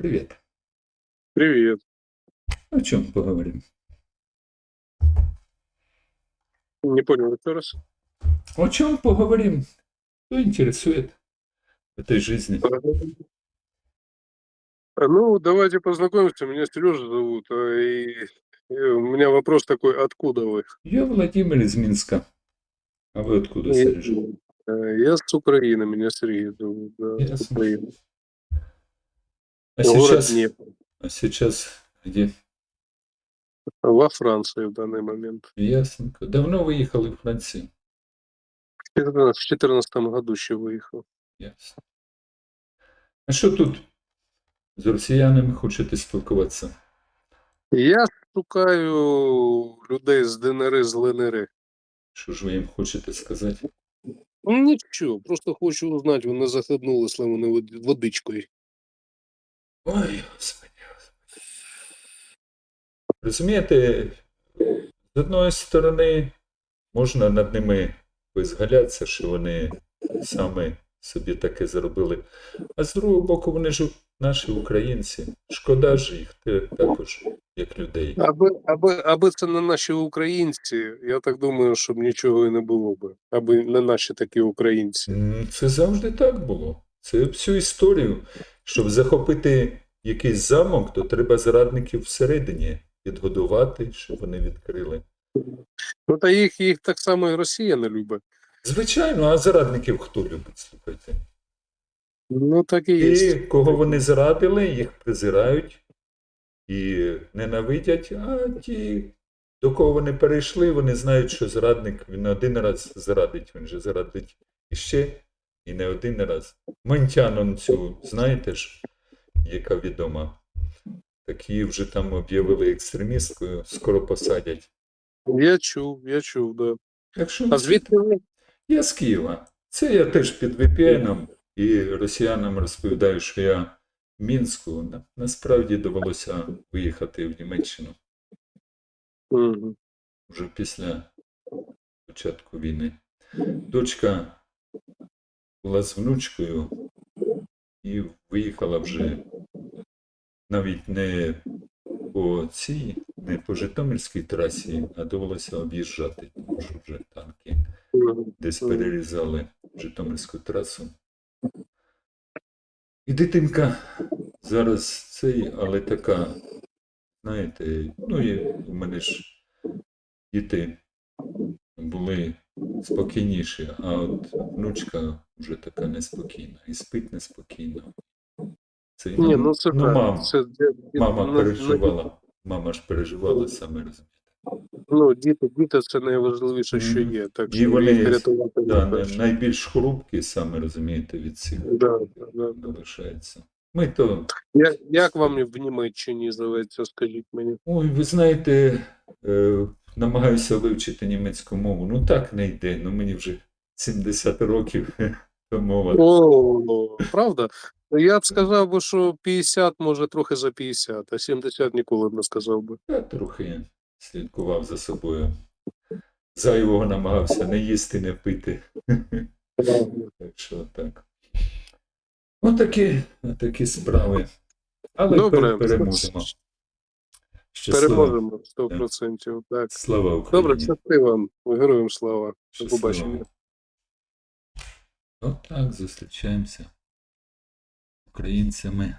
привет. Привет. О чем поговорим? Не понял еще раз. О чем поговорим? Что интересует в этой жизни? А, Ну, давайте познакомимся. Меня Сережа зовут. а, И, и у меня вопрос такой, откуда вы? Я Владимир из Минска. А вы откуда, Сережа? э, Я с Украины, меня Сергей зовут. Да, с Ясно. Украины. А Город сейчас, Днепр. а сейчас где? Во Франции в данный момент. Ясненько. Давно выехали в Францию? В 2014 году еще выехал. Ясно. А що тут з росіянами хочете спілкуватися? Я шукаю людей з ДНР, з ЛНР. Що ж ви їм хочете сказати? Ну, нічого, просто хочу узнати, вони захлебнули вони вод- водичкою. Ой, господи, господи. Розумієте, з одної сторони, можна над ними визгалятися, що вони саме собі таке зробили. А з другого боку, вони ж наші українці. Шкода ж їх також, як людей. Аби, аби, аби це не наші українці, я так думаю, щоб нічого і не було би. Аби не наші такі українці. Це завжди так було. Це всю історію. Щоб захопити якийсь замок, то треба зрадників всередині підгодувати, щоб вони відкрили. Ну та їх, їх так само і Росія не любить. Звичайно, а зрадників хто любить, слухайте? Ну так і І кого вони зрадили, їх презирають і ненавидять, а ті, до кого вони перейшли, вони знають, що зрадник він один раз зрадить, він же зрадить іще і не один раз. Монтян цю, знаєте ж, яка відома. Так її вже там об'явили екстремісткою, скоро посадять. Я чув, я чув, да. Якщо А звідки ви? Я з Києва. Це я теж під VPN і росіянам розповідаю, що я в Мінську. На- Насправді довелося виїхати в Німеччину Мгм. вже після початку війни. Дочка була з внучкою і виїхала вже навіть не по цій, не по Житомирській трасі, а довелося об'їжджати, тому що вже танки десь перерізали Житомирську трасу. І дитинка зараз цей, але така, знаєте, ну і у мене ж діти були спокійніші, а от внучка вже така неспокійна. І спить неспокійно. Це, Ні, ну це ну так. мам, Це, мама ну, переживала. Мама ж переживала, саме розумієте. Ну, діти, діти це найважливіше, що є. Так І що вони, їх рятувати Да, не перше. найбільш хрупкі, саме розумієте, від цих Да, да, залишається. Ми то, Я, як вам в Німеччині живеться, скажіть мені? ой, ви знаєте, е, намагаюся вивчити німецьку мову. Ну так не йде. Ну мені вже 70 років мова. О, правда? Я б сказав би, що 50, може, трохи за 50, а 70 ніколи б не сказав би. Я трохи слідкував за собою. Зайвого намагався не їсти, не пити. Так що так. Отакі, отакі справи. Але Добре. переможемо. Щасливо. Переможемо 100%. Так. Слава Україні. Добре, щасти вам. Героям слава. До побачення. побачення. так, зустрічаємося українцями.